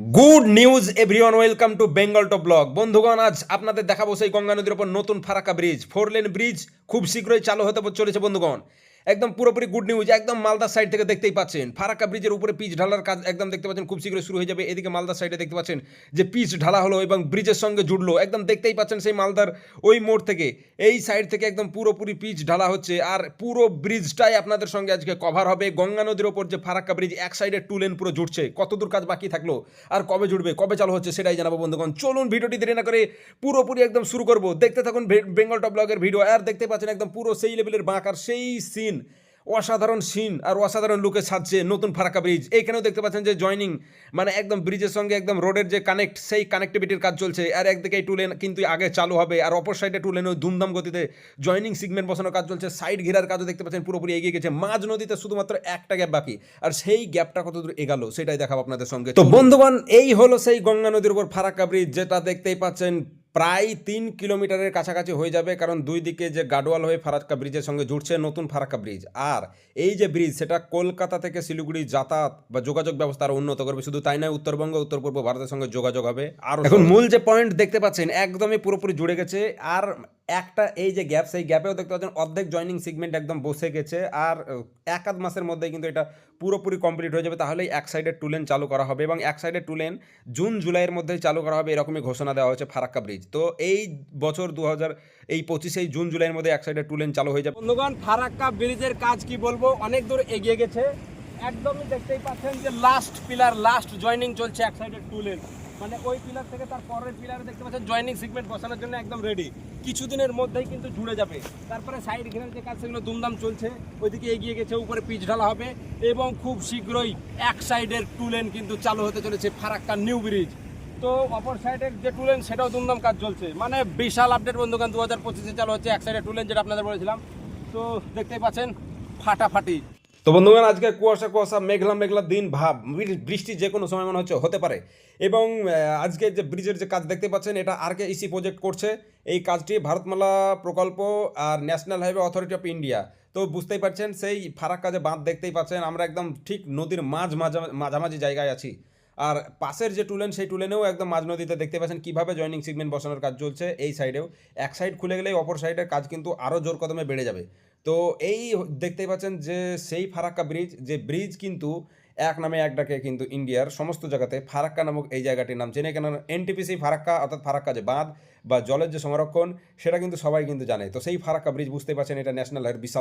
Good news, everyone, welcome to Bengal top blog. বন্ধুগণ, আজ আপনাদের দেখাবো সেই গঙ্গা নদীর ওপর নতুন Farakka bridge. Four lane bridge খুব শীঘ্রই চালু হতে চলেছে, বন্ধুগণ। একদম পুরোপুরি গুড নিউজ একদম মালদার সাইড থেকে দেখতেই পাচ্ছেন। ফারাক্কা ব্রিজের উপরে পিচ ঢালার কাজ একদম দেখতে পাচ্ছেন, খুব শীঘ্রই শুরু হয়ে যাবে। এদিকে মালদার সাইডে দেখতে পাচ্ছেন যে পিচ ঢালা হলো এবং ব্রিজের সঙ্গে জুড়লো। একদম দেখতেই পাচ্ছেন সেই মালদার ওই মোড় থেকে। এই সাইড থেকে একদম পুরোপুরি পিচ ঢালা হচ্ছে। আর পুরো ব্রিজটাই আপনাদের সঙ্গে আজকে কভার হবে। গঙ্গা নদীর ওপর যে ফারাক্কা ব্রিজ, এক সাইডে টু লেন পুরো জুটছে কতদূর কাজ বাকি থাকল আর কবে জুড়বে, কবে চালু হচ্ছে সেটাই জানাব বন্ধুগণ। চলুন ভিডিওটি দেরি না করে পুরোপুরি একদম শুরু করব। দেখতে থাকুন বেঙ্গল টপ ব্লগের ভিডিও আর দেখতে পাচ্ছেন একদম পুরো সেই লেভেলের বাঁক আর সেই সিন অসাধারণ সিন আর অসাধারণ লুকে সাজছে নতুন ফারাক্কা ব্রিজ। এইখানেও দেখতে পাচ্ছেন যে জয়নিং মানে একদম ব্রিজের সঙ্গে একদম রোডের যে কানেক্ট সেই কানেক্টিভিটির কাজ চলছে। আর একদিকে এই টু লেন কিন্তু আগে চালু হবে আর অপর সাইডে টু লেনও ধুমধাম গতিতে জয়নিং সিগমেন্ট বসানোর কাজ চলছে। সাইড ঘেরার কাজও দেখতে পাচ্ছেন পুরোপুরি এগিয়ে গেছে। মাঝ নদীতে শুধুমাত্র একটা গ্যাপ বাকি। আর সেই গ্যাপটা কতদূর এগালো সেটাই দেখাবো আপনাদের সঙ্গে। তো বন্ধুবান এই হলো সেই গঙ্গা নদীর উপর ফারাক্কা ব্রিজ যেটা দেখতেই পাচ্ছেন প্রায় তিন কিলোমিটারের কাছাকাছি হয়ে যাবে কারণ দুই দিকে যে গাডোয়াল হয়ে ফারাক্কা ব্রিজের সঙ্গে জুড়ছে নতুন ফারাক্কা ব্রিজ। আর এই যে ব্রিজ সেটা কলকাতা থেকে শিলিগুড়ি যাতায়াত বা যোগাযোগ ব্যবস্থা আরও উন্নত করবে। শুধু তাই নয় উত্তরবঙ্গ উত্তর পূর্ব ভারতের সঙ্গে যোগাযোগ হবে আর এখন মূল যে পয়েন্ট দেখতে পাচ্ছেন একদমই পুরোপুরি জুড়ে গেছে। আর একটা এই যে গ্যাপ সেই গ্যাপেও দেখতে পাচ্ছেন অর্ধেক জয়নিং সিগমেন্ট একদম বসে গেছে। আর এক আধ মাসের মধ্যে কিন্তু এটা পুরোপুরি কমপ্লিট হয়ে যাবে। তাহলেই এক সাইডে টু লেন চালু করা হবে এবং এক সাইডে টু লেন জুন, জুলাইয়ের মধ্যেই চালু করা হবে এরকমই ঘোষণা দেওয়া হয়েছে ফারাক্কা ব্রিজ তো এই বছর দু হাজার, এই পঁচিশেই জুন, জুলাইয়ের মধ্যে এক সাইডে টু লেন চালু হয়ে যাবে। বন্ধুগণ, ফারাক্কা ব্রিজের কাজ কি বলব? অনেক দূর এগিয়ে গেছে। একদমই দেখতেই পাচ্ছেন যে লাস্ট পিলার লাস্ট জয়নিং চলছে এক সাইডের টু লেন মানে ওই পিলার থেকে তার পরের পিলারে দেখতে পাচ্ছেন জয়নিং সিগমেন্ট বসানোর জন্য একদম রেডি কিছুদিনের মধ্যেই কিন্তু জুড়ে যাবে। তারপরে সাইড ঘেরার যে কাজ, সেগুলো দুমদাম চলছে। ওইদিকে এগিয়ে গেছে, উপরে পিচ ঢালা হবে এবং খুব শীঘ্রই এক সাইডের টু লেন কিন্তু চালু হতে চলেছে ফারাক্কা নিউ ব্রিজ তো অপর সাইডের যে টুলেন সেটাও দুমদাম কাজ চলছে। মানে বিশাল আপডেট বন্ধুগান দু হাজার পঁচিশে চালু হচ্ছে এক সাইডে টুলেন যেটা আপনাদের বলেছিলাম। তো দেখতেই পাচ্ছেন, ফাটাফাটি। তো বন্ধুগণ, আজকে কুয়াশা কুয়াশা, মেঘলা মেঘলা দিন, ভাব বৃষ্টি যে কোনো সময় মনে হচ্ছে হতে পারে। এবং আজকে যে ব্রিজের যে কাজ দেখতে পাচ্ছেন, এটা আর কে ইসি প্রজেক্ট করছে। এই কাজটি ভারতমালা প্রকল্প আর national highway authority of India তো বুঝতেই পারছেন, সেই ফারাক কাজে বাঁধ দেখতেই পাচ্ছেন, আমরা একদম ঠিক নদীর মাঝা- মাঝামাঝি জায়গায় আছি। আর পাশের যে টুলেন, সেই টুলেনেও একদম মাঝ নদীতে দেখতে পাচ্ছেন কীভাবে জয়নিং সিগমেন্ট বসানোর কাজ চলছে এই সাইডেও এক সাইড খুলে গেলেই অপর সাইডের কাজ কিন্তু আরও জোর কদমে বেড়ে যাবে। তো এই দেখতেই পাচ্ছেন যে সেই ফারাক্কা ব্রিজ যে ব্রিজ কিন্তু এক নামে এক ডাকে কিন্তু ইন্ডিয়ার সমস্ত জায়গাতে ফারাক্কা নামক এই জায়গাটির নাম চেনে কেন এনটিপিসি ফারাক্কা, অর্থাৎ ফারাক্কা যে বাঁধ বা জলের যে সংরক্ষণ, সেটা কিন্তু সবাই কিন্তু জানে। তো সেই ফারাক্কা ব্রিজ বুঝতে পারছেন এটা ন্যাশনাল হাইওয়ের বিশাল